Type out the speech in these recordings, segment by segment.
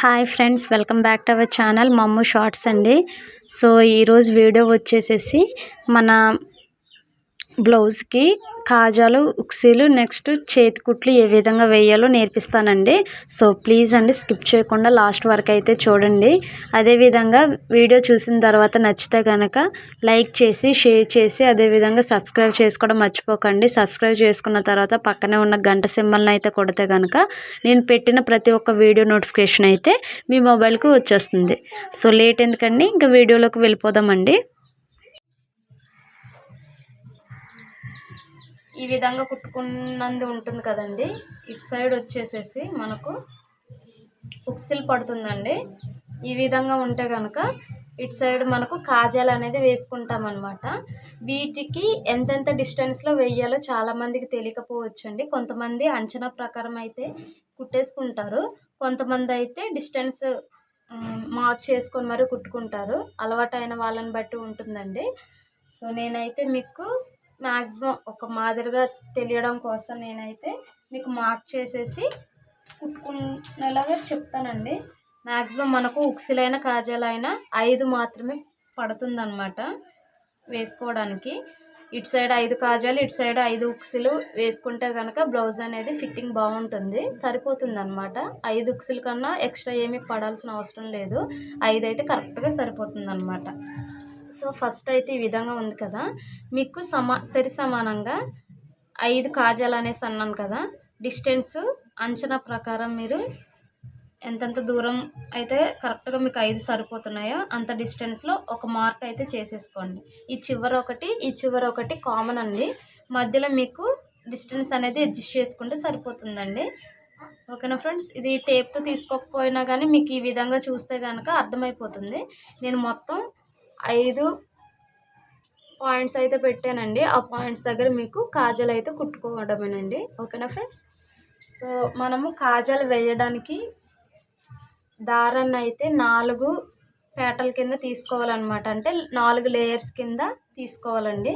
Hi friends welcome back to our channel Mammu shorts అండి. So ఈరోజు video వచ్చేసేసి మన బ్లౌజ్కి కాజాలు ఉక్సీలు నెక్స్ట్ చేతి కుట్లు ఏ విధంగా వేయాలో నేర్పిస్తానండి. సో ప్లీజ్ అండి స్కిప్ చేయకుండా లాస్ట్ వరకు అయితే చూడండి. అదేవిధంగా వీడియో చూసిన తర్వాత నచ్చితే కనుక లైక్ చేసి షేర్ చేసి అదేవిధంగా సబ్స్క్రైబ్ చేసుకోవడం మర్చిపోకండి. సబ్స్క్రైబ్ చేసుకున్న తర్వాత పక్కనే ఉన్న గంట సింబల్ని అయితే కొడితే కనుక నేను పెట్టిన ప్రతి ఒక్క వీడియో నోటిఫికేషన్ అయితే మీ మొబైల్కి వచ్చేస్తుంది. సో లేట్ ఎందుకండి? ఇంకా వీడియోలోకి వెళ్ళిపోదామండి. ఈ విధంగా కుట్టుకున్నది ఉంటుంది కదండి. ఇటు సైడ్ వచ్చేసేసి మనకు ఉక్సిల్ పడుతుందండి. ఈ విధంగా ఉంటే కనుక ఇటు సైడ్ మనకు కాజాలు అనేది వేసుకుంటామన్నమాట. వీటికి ఎంతెంత డిస్టెన్స్లో వేయాలో చాలామందికి తెలియకపోవచ్చండి. కొంతమంది అంచనా ప్రకారం అయితే కుట్టేసుకుంటారు. కొంతమంది అయితే డిస్టెన్స్ మార్క్ చేసుకొని మరీ కుట్టుకుంటారు. అలవాటైన వాళ్ళని బట్టి ఉంటుందండి. సో నేనైతే మీకు మ్యాక్సిమం ఒక మాదిరిగా తెలియడం కోసం నేనైతే మీకు మార్క్ చేసేసి కుట్టుకునేలాగా చెప్తానండి. మ్యాక్సిమం మనకు ఉక్సిలైన కాజాలైనా ఐదు మాత్రమే పడుతుందన్నమాట వేసుకోవడానికి. ఇటు సైడ్ ఐదు కాజాలు ఇటు సైడ్ ఐదు ఉక్సులు వేసుకుంటే కనుక బ్లౌజ్ అనేది ఫిట్టింగ్ బాగుంటుంది సరిపోతుంది అనమాట ఐదు ఉక్సుల కన్నా ఎక్స్ట్రా ఏమీ పడాల్సిన అవసరం లేదు. ఐదు అయితే కరెక్ట్గా సరిపోతుంది అనమాట సో ఫస్ట్ అయితే ఈ విధంగా ఉంది కదా. మీకు సమా సరి సమానంగా ఐదు కాజాలు అనేసి అన్నాను కదా. డిస్టెన్స్ అంచనా ప్రకారం మీరు ఎంతెంత దూరం అయితే కరెక్ట్గా మీకు ఐదు సరిపోతున్నాయో అంత డిస్టెన్స్లో ఒక మార్క్ అయితే చేసేసుకోండి. ఈ చివర ఒకటి ఈ చివర ఒకటి కామన్ అండి. మధ్యలో మీకు డిస్టెన్స్ అనేది అడ్జస్ట్ చేసుకుంటే సరిపోతుందండి. ఓకేనా ఫ్రెండ్స్? ఇది టేప్తో తీసుకోకపోయినా కానీ మీకు ఈ విధంగా చూస్తే కనుక అర్థమైపోతుంది. నేను మొత్తం ఐదు పాయింట్స్ అయితే పెట్టానండి. ఆ పాయింట్స్ దగ్గర మీకు కాజల్ అయితే కుట్టుకోవడమేనండి. ఓకేనా ఫ్రెండ్స్? సో మనము కాజల్ వేయడానికి దారాన్ని అయితే నాలుగు పేటల కింద తీసుకోవాలన్నమాట. అంటే నాలుగు లేయర్స్ కింద తీసుకోవాలండి.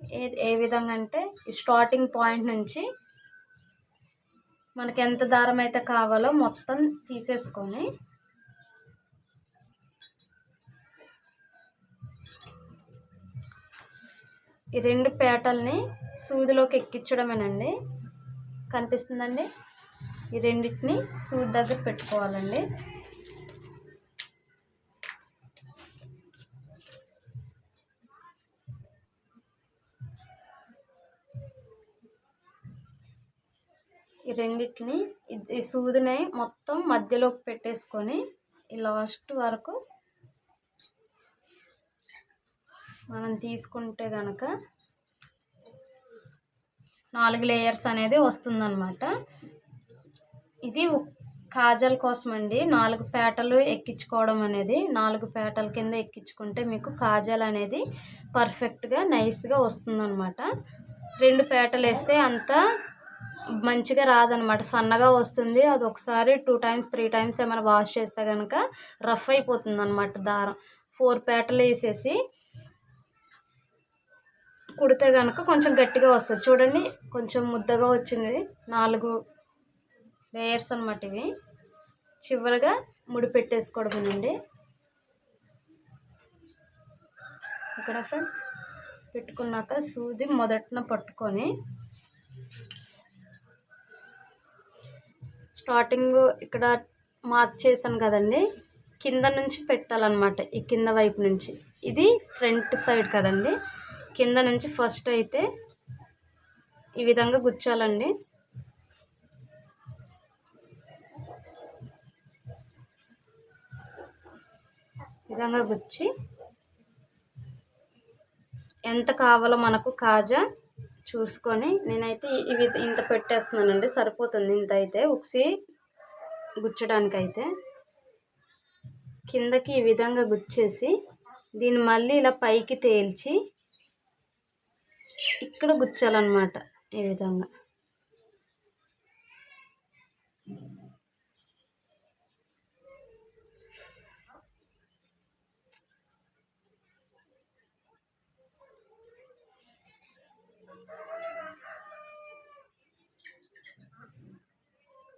ఏ ఏ విధంగా అంటే స్టార్టింగ్ పాయింట్ నుంచి మనకి ఎంత దారం అయితే కావాలో మొత్తం తీసేసుకొని ఈ రెండు పేటల్ని సూదిలోకి ఎక్కించడమేనండి. కనిపిస్తుందండి? ఈ రెండింటిని సూది దగ్గర పెట్టుకోవాలండి. ఈ రెండింటిని ఈ సూదిని మొత్తం మధ్యలోకి పెట్టేసుకొని ఈ లాస్ట్ వరకు మనం తీసుకుంటే కనుక నాలుగు లేయర్స్ అనేది వస్తుందన్నమాట. ఇది కాజల్ కోసం అండి నాలుగు పేటలు ఎక్కించుకోవడం అనేది నాలుగు పేటల కింద ఎక్కించుకుంటే మీకు కాజల్ అనేది పర్ఫెక్ట్గా నైస్గా వస్తుందన్నమాట. రెండు పేటలు వేస్తే అంత మంచిగా రాదనమాట సన్నగా వస్తుంది. అది ఒకసారి టూ టైమ్స్ త్రీ టైమ్స్ ఏమైనా వాష్ చేస్తే కనుక రఫ్ అయిపోతుంది అనమాట దారం. ఫోర్ పేటలు వేసేసి కుడితే కనుక కొంచెం గట్టిగా వస్తుంది. చూడండి కొంచెం ముద్దగా వచ్చింది నాలుగు లేయర్స్ అనమాట ఇవి. చివరిగా ముడి పెట్టేసుకోవడమేనండి ఇక్కడ ఫ్రెండ్స్ పెట్టుకున్నాక సూది మొదటిన పట్టుకొని స్టార్టింగ్ ఇక్కడ మార్క్ చేశాను కదండి. కింద నుంచి పెట్టాలన్నమాట ఈ కింద వైపు నుంచి. ఇది ఫ్రంట్ సైడ్ కదండి. కింద నుంచి ఫస్ట్ అయితే ఈ విధంగా గుచ్చాలండి. విధంగా గుచ్చి ఎంత కావాలో మనకు కాజా చూసుకొని నేనైతే ఇవి ఇంత పెట్టేస్తున్నానండి సరిపోతుంది ఇంత అయితే. ఉక్సి గుచ్చడానికైతే కిందకి ఈ విధంగా గుచ్చేసి దీన్ని మళ్ళీ ఇలా పైకి తేల్చి ఇక్కడ గుచ్చాలన్నమాట ఈ విధంగా.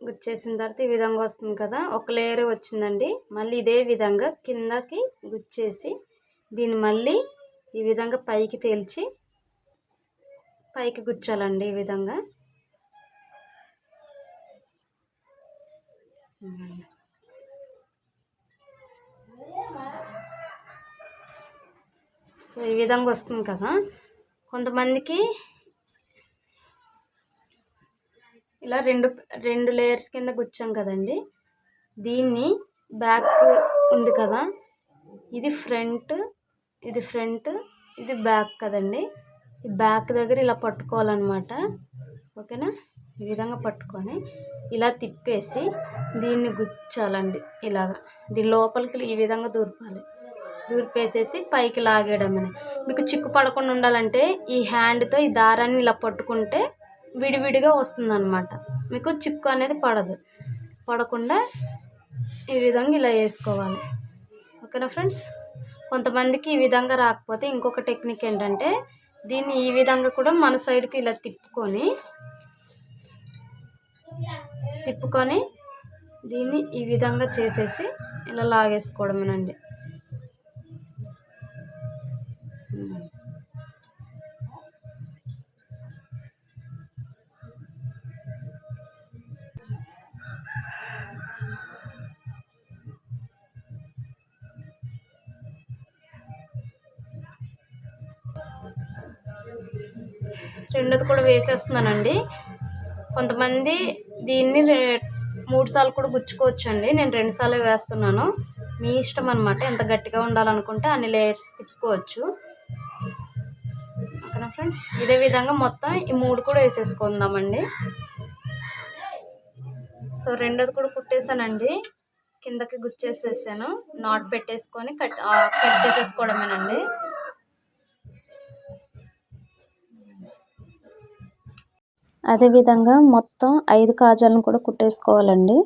గుచ్చేసిన తర్వాత ఈ విధంగా వస్తుంది కదా ఒక లేయర్ వచ్చిందండి. మళ్ళీ ఇదే విధంగా కిందకి గుచ్చేసి దీన్ని మళ్ళీ ఈ విధంగా పైకి తేల్చి పైకి గుచ్చాలండి ఈ విధంగా. సో ఈ విధంగా వస్తుంది కదా. కొంతమందికి ఇలా రెండు రెండు లేయర్స్ కింద గుచ్చాం కదండి. దీన్ని బ్యాక్ ఉంది కదా. ఇది ఫ్రంట్ ఇది ఫ్రంట్ ఇది బ్యాక్ కదండి. ఈ బ్యాక్ దగ్గర ఇలా పట్టుకోవాలన్నమాట. ఓకేనా? ఈ విధంగా పట్టుకొని ఇలా తిప్పేసి దీన్ని గుచ్చాలండి ఇలాగా. దీని లోపలికి ఈ విధంగా దూర్పాలి. దూర్పేసేసి పైకి లాగేయడమే మీకు చిక్కు పడకుండా ఉండాలంటే ఈ హ్యాండ్తో ఈ దారాన్ని ఇలా పట్టుకుంటే విడివిడిగా వస్తుందన్నమాట. మీకు చిక్కు అనేది పడదు. పడకుండా ఈ విధంగా ఇలా వేసుకోవాలి. ఓకేనా ఫ్రెండ్స్? కొంతమందికి ఈ విధంగా రాకపోతే ఇంకొక టెక్నిక్ ఏంటంటే దీన్ని ఈ విధంగా కూడా మన సైడ్కి ఇలా తిప్పుకొని తిప్పుకొని దీన్ని ఈ విధంగా చేసేసి ఇలా లాగేసుకోవడమేనండి. వేసేస్తున్నానండి. కొంతమంది దీన్ని మూడు సార్లు కూడా గుచ్చుకోవచ్చు అండి నేను రెండు సార్లు వేస్తున్నాను. మీ ఇష్టం అనమాట ఎంత గట్టిగా ఉండాలనుకుంటే అన్ని లేయర్స్ తిప్పుకోవచ్చు. ఓకేనా ఫ్రెండ్స్? ఇదే విధంగా మొత్తం ఈ మూడు కూడా వేసేసుకుందామండి. సో రెండోది కూడా కుట్టేశానండి. కిందకి గుచ్చేసేసాను. నాట్ పెట్టేసుకొని కట్ కట్ చేసేసుకోవడమేనండి. అదేవిధంగా మొత్తం ఐదు కాజాలను కూడా కుట్టేసుకోవాలండి.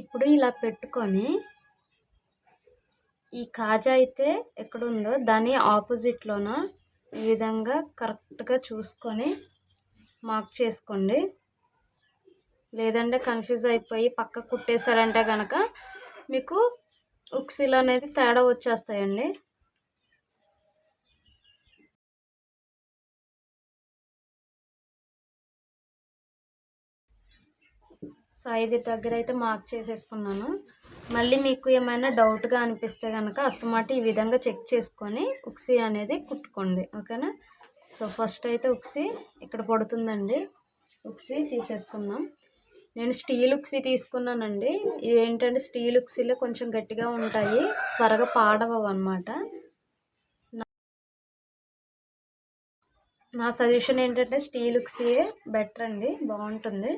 ఇప్పుడు ఇలా పెట్టుకొని ఈ కాజా అయితే ఎక్కడుందో దాని ఆపోజిట్లోన ఈ విధంగా కరెక్ట్గా చూసుకొని మార్క్ చేసుకోండి. లేదంటే కన్ఫ్యూజ్ అయిపోయి పక్క కుట్టేశారంటే కనుక మీకు ఉక్సిల్ అనేది తేడా వచ్చేస్తాయండి. సో ఐదు దగ్గర అయితే మార్క్ చేసేసుకున్నాను. మళ్ళీ మీకు ఏమైనా డౌట్గా అనిపిస్తే కనుక అస్తమాట ఈ విధంగా చెక్ చేసుకొని ఉక్సీ అనేది కుట్టుకోండి. ఓకేనా? సో ఫస్ట్ అయితే ఉక్సీ ఇక్కడ పడుతుందండి. ఉక్సీ తీసేసుకుందాం. నేను స్టీల్ ఉక్సీ తీసుకున్నానండి. ఏంటంటే స్టీల్ ఉక్సీలో కొంచెం గట్టిగా ఉంటాయి. త్వరగా పాడవవు అనమాట నా సజెషన్ ఏంటంటే స్టీల్ ఉక్సీయే బెటర్ అండి. బాగుంటుంది.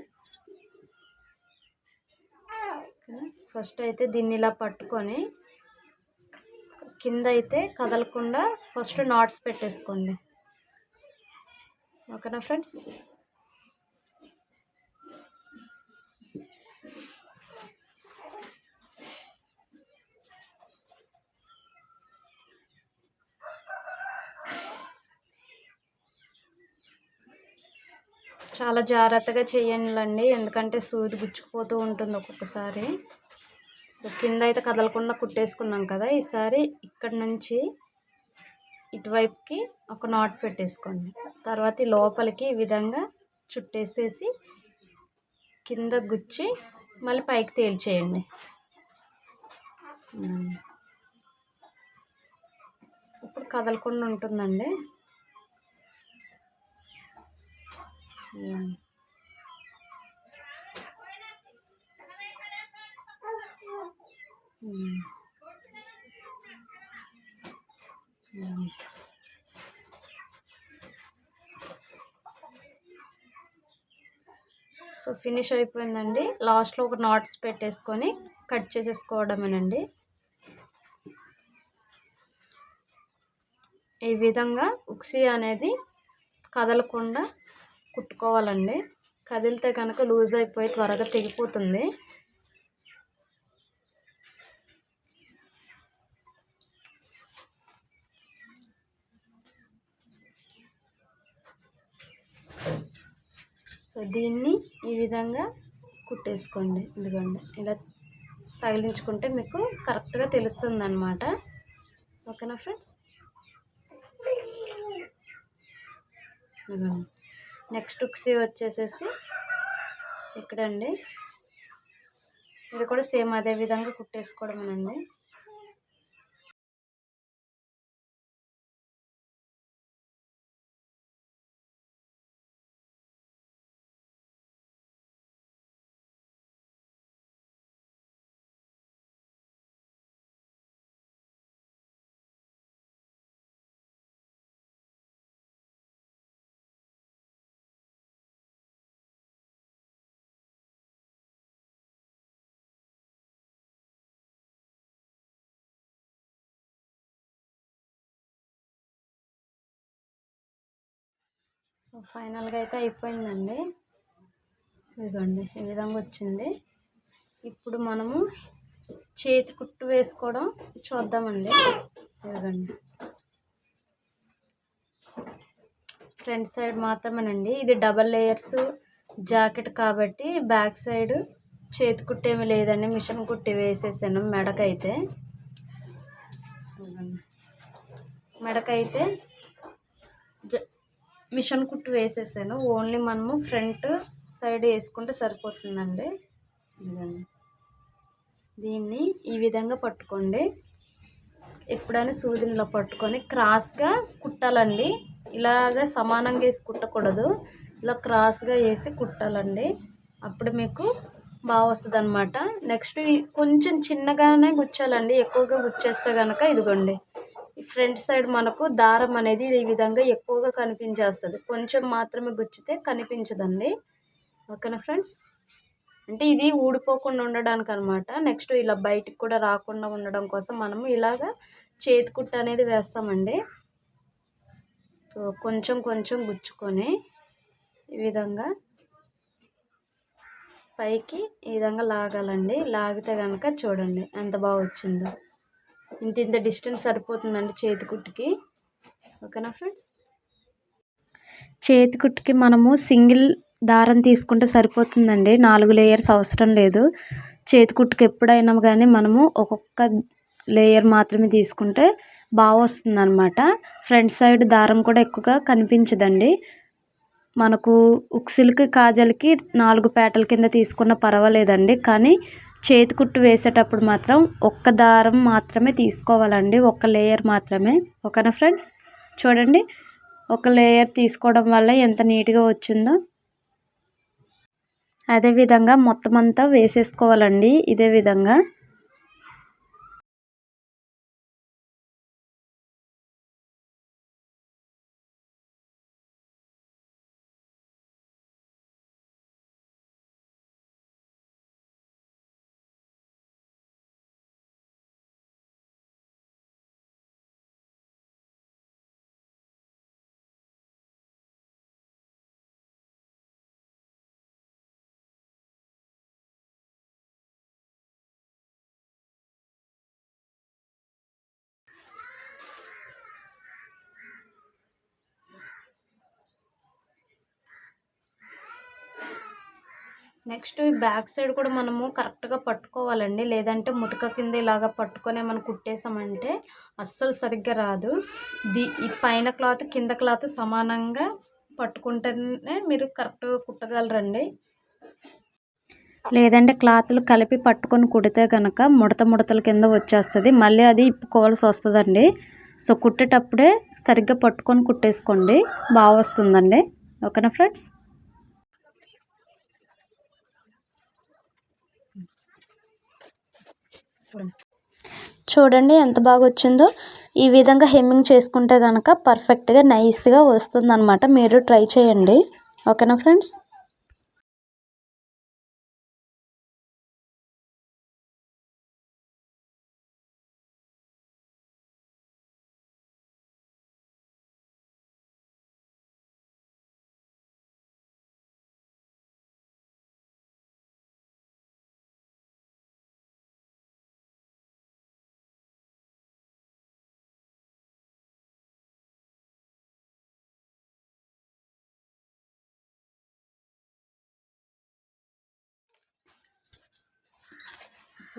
ఫస్ట్ అయితే దీన్ని ఇలా పట్టుకొని కింద అయితే కదలకుండా ఫస్ట్ నాట్స్ పెట్టేసుకోండి. ఓకేనా ఫ్రెండ్స్? చాలా జాగ్రత్తగా చేయండి ఎందుకంటే సూది గుచ్చుకుపోతూ ఉంటుంది ఒక్కొక్కసారి. సో కింద అయితే కదలకుండా కుట్టేసుకున్నాం కదా. ఈసారి ఇక్కడ నుంచి ఇటువైపుకి ఒక నాట్ పెట్టేసుకోండి. తర్వాత ఈ లోపలికి ఈ విధంగా చుట్టేసేసి కింద గుచ్చి మళ్ళీ పైకి తేల్చేయండి. ఇప్పుడు కదలకుండా ఉంటుందండి. సో ఫినిష్ అయిపోయిందండి. లాస్ట్లో ఒక నాట్స్ పెట్టేసుకొని కట్ చేసేసుకోవడమేనండి. ఈ విధంగా ఉక్సీ అనేది కదలకుండా కుట్టుకోవాలండి. కదిలితే కనుక లూజ్ అయిపోయి త్వరగా తెగిపోతుంది. సో దీన్ని ఈ విధంగా కుట్టేసుకోండి. ఇదిగోండి ఇలా తగిలించుకుంటే మీకు కరెక్ట్గా తెలుస్తుంది అనమాట ఓకేనా ఫ్రెండ్స్? ఇదిగోండి. నెక్స్ట్ ఉక్సీ వచ్చేసేసి ఇక్కడండి. ఇది కూడా సేమ్ అదే విధంగా కుట్టేసుకోవడమేనండి. సో ఫైనల్గా అయితే అయిపోయిందండి. ఇదిగోండి ఈ విధంగా వచ్చింది. ఇప్పుడు మనము చేతి కుట్టు వేసుకోవడం చూద్దామండి. ఇదిగోండి. ఫ్రంట్ సైడ్ మాత్రమేనండి. ఇది డబల్ లేయర్స్ జాకెట్ కాబట్టి బ్యాక్ సైడ్ చేతి కుట్టు లేదండి. మిషన్ కుట్టి వేసేసాను మెడకైతే. మెడకైతే జ మిషన్ కుట్టు వేసేసాను. ఓన్లీ మనము ఫ్రంట్ సైడ్ వేసుకుంటే సరిపోతుందండి. దీన్ని ఈ విధంగా పట్టుకోండి. ఎప్పుడైనా సూదినిలో పట్టుకొని క్రాస్గా కుట్టాలండి. ఇలాగ సమానంగా వేసి కుట్టకూడదు. ఇలా క్రాస్గా వేసి కుట్టాలండి. అప్పుడు మీకు బాగా వస్తుంది అనమాట నెక్స్ట్ కొంచెం చిన్నగానే గుచ్చాలండి. ఎక్కువగా గుచ్చేస్తే కనుక ఇదిగోండి. ఫ్రంట్ సైడ్ మనకు దారం అనేది ఈ విధంగా ఎక్కువగా కనిపించేస్తుంది. కొంచెం మాత్రమే గుచ్చితే కనిపించదండి. ఓకేనా ఫ్రెండ్స్? అంటే ఇది ఊడిపోకుండా ఉండడానికి అనమాట నెక్స్ట్ ఇలా బయటికి కూడా రాకుండా ఉండడం కోసం మనము ఇలాగా చేతి కుట్ట అనేది వేస్తామండి. కొంచెం కొంచెం గుచ్చుకొని ఈ విధంగా పైకి ఈ విధంగా లాగాలండి. లాగితే కనుక చూడండి ఎంత బాగా వచ్చిందో. ఇంత ఇంత డిస్టెన్స్ సరిపోతుందండి చేతి కుట్టుకి ఓకేనా ఫ్రెండ్స్? చేతి కుట్టుకి మనము సింగిల్ దారం తీసుకుంటే సరిపోతుందండి. నాలుగు లేయర్స్ అవసరం లేదు. చేతి కుట్టుకి ఎప్పుడైనా కానీ మనము ఒక్కొక్క లేయర్ మాత్రమే తీసుకుంటే బాగా వస్తుందన్నమాట. ఫ్రంట్ సైడ్ దారం కూడా ఎక్కువగా కనిపించదండి. మనకు ఉక్సిల్కి కాజల్కి నాలుగు పేటల కింద తీసుకున్న పర్వాలేదండి. కానీ చేతి కుట్టు వేసేటప్పుడు మాత్రం ఒక్క దారం మాత్రమే తీసుకోవాలండి. ఒక లేయర్ మాత్రమే. ఓకేనా ఫ్రెండ్స్? చూడండి. ఒక లేయర్ తీసుకోవడం వల్ల ఎంత నీట్గా వచ్చిందో. అదేవిధంగా మొత్తం అంతా వేసేసుకోవాలండి. ఇదే విధంగా. నెక్స్ట్ ఈ బ్యాక్ సైడ్ కూడా మనము కరెక్ట్గా పట్టుకోవాలండి. లేదంటే ముతక కింద ఇలాగా పట్టుకొని మనం కుట్టేసామంటే అస్సలు సరిగ్గా రాదు. ది ఈ పైన క్లాత్ కింద క్లాత్ సమానంగా పట్టుకుంటేనే మీరు కరెక్ట్గా కుట్టగలరండి. లేదంటే క్లాత్లు కలిపి పట్టుకొని కుడితే కనుక ముడత ముడతల కింద వచ్చేస్తుంది. మళ్ళీ అది ఇప్పుకోవాల్సి వస్తుందండి. సో కుట్టేటప్పుడే సరిగ్గా పట్టుకొని కుట్టేసుకోండి. బాగా వస్తుందండి ఓకేనా ఫ్రెండ్స్? చూడండి చూడండి ఎంత బాగా వచ్చిందో ఈ విధంగా హెమ్మింగ్ చేసుకుంటే కనుక పర్ఫెక్ట్గా నైస్గా వస్తుందన్నమాట. మీరు ట్రై చేయండి. ఓకేనా ఫ్రెండ్స్?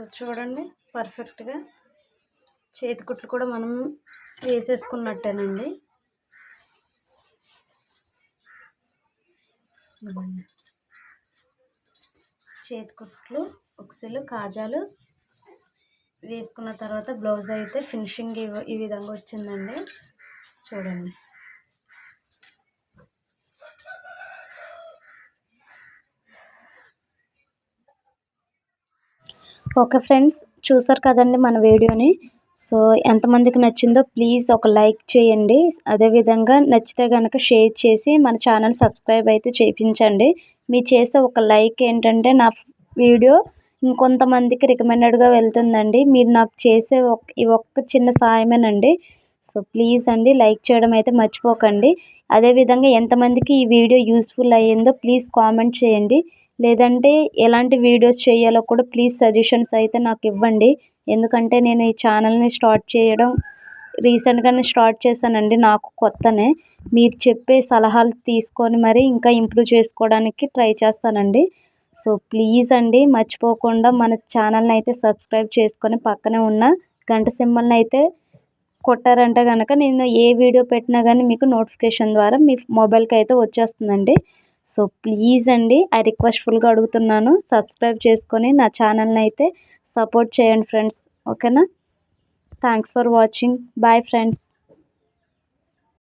సో చూడండి పర్ఫెక్ట్గా చేతి కుట్లు కూడా మనం వేసేసుకున్నట్టేనండి. చేతి కుట్లు ఉక్సులు కాజాలు వేసుకున్న తర్వాత బ్లౌజ్ అయితే ఫినిషింగ్ ఈ విధంగా వచ్చిందండి. చూడండి. ఓకే ఫ్రెండ్స్ చూసారు కదండి మన వీడియోని. సో ఎంతమందికి నచ్చిందో ప్లీజ్ ఒక లైక్ చేయండి. అదేవిధంగా నచ్చితే కనుక షేర్ చేసి మన ఛానల్ సబ్స్క్రైబ్ అయితే చేయించండి మీరు చేసే ఒక లైక్ ఏంటంటే నా వీడియో ఇంకొంతమందికి రికమెండెడ్గా వెళ్తుందండి. మీరు నాకు చేసే ఒక ఈ ఒక్క చిన్న సాయమేనండి. సో ప్లీజ్ అండి లైక్ చేయడం అయితే మర్చిపోకండి. అదేవిధంగా ఎంతమందికి ఈ వీడియో యూస్ఫుల్ అయ్యిందో ప్లీజ్ కామెంట్ చేయండి. లేదంటే ఎలాంటి వీడియోస్ చేయాలో కూడా ప్లీజ్ సజెషన్స్ అయితే నాకు ఇవ్వండి. ఎందుకంటే నేను ఈ ఛానల్ని స్టార్ట్ చేయడం రీసెంట్గానే స్టార్ట్ చేశానండి నాకు కొత్తనే. మీరు చెప్పే సలహాలు తీసుకొని మరి ఇంకా ఇంప్రూవ్ చేసుకోవడానికి ట్రై చేస్తానండి. సో ప్లీజ్ అండి మర్చిపోకుండా మన ఛానల్ని అయితే సబ్స్క్రైబ్ చేసుకొని పక్కనే ఉన్న గంట సింబల్ని అయితే కొట్టారంటే కనుక నేను ఏ వీడియో పెట్టినా కానీ మీకు నోటిఫికేషన్ ద్వారా మీ మొబైల్కి అయితే వచ్చేస్తుందండి. సో ప్లీజ్ అండి ఐ రిక్వెస్ట్ఫుల్గా అడుగుతున్నాను. సబ్స్క్రైబ్ చేసుకొని నా ఛానల్ని అయితే సపోర్ట్ చేయండి ఫ్రెండ్స్. ఓకేనా? Thanks for watching. Bye friends.